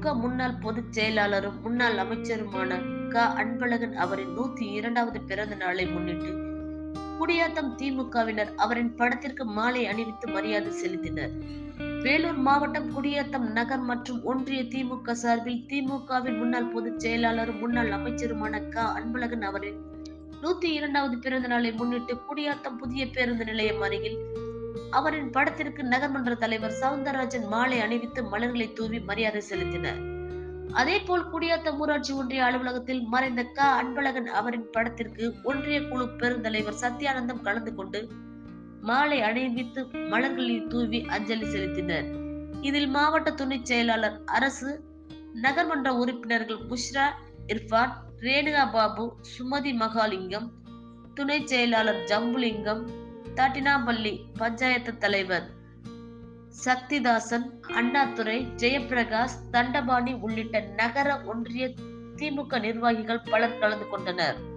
திமுக முன்னாள் பொதுச் செயலாளரும் முன்னாள் அமைச்சருமான க. அன்பழகன் அவரின் நூத்தி இரண்டாவது பிறந்த நாளை முன்னிட்டு குடியாத்தம் திமுகவினர் அவரின் படத்திற்கு மாலை அணிவித்து மரியாதை செலுத்தினர். வேலூர் மாவட்டம் குடியாத்தம் நகர் மற்றும் ஒன்றிய திமுக சார்பில் திமுகவின் முன்னாள் பொதுச் செயலாளரும் முன்னாள் அமைச்சருமான க. அன்பழகன் அவரின் நூத்தி இரண்டாவது பிறந்த நாளை முன்னிட்டு குடியாத்தம் புதிய பேருந்து நிலையம் அருகில் அவரின் படத்திற்கு நகர்மன்ற தலைவர் சவுந்தரராஜன் மாலை அணிவித்து மலர்களை தூவி மரியாதை செலுத்தினர். அதே போல் குடியாத்தம் ஊராட்சி ஒன்றிய அலுவலகத்தில் மறைந்த க. அன்பழகன் அவரின் படத்திற்கு ஒன்றிய குழு பெருந்தலைவர் சத்யானந்தம் கலந்து கொண்டு மாலை அணிவித்து மலர்களை தூவி அஞ்சலி செலுத்தினர். இதில் மாவட்ட துணை செயலாளர் அரசு நகர்மன்ற உறுப்பினர்கள் புஷ்ரா இர்ஃபான் ரேணுகா பாபு சுமதி மகாலிங்கம் துணை செயலாளர் ஜம்புலிங்கம் தாட்டினாபள்ளி பஞ்சாயத்து தலைவர் சக்திதாசன் அண்ணாதுரை ஜெயபிரகாஷ் தண்டபாணி உள்ளிட்ட நகர ஒன்றிய திமுக நிர்வாகிகள் பலர் கலந்து கொண்டனர்.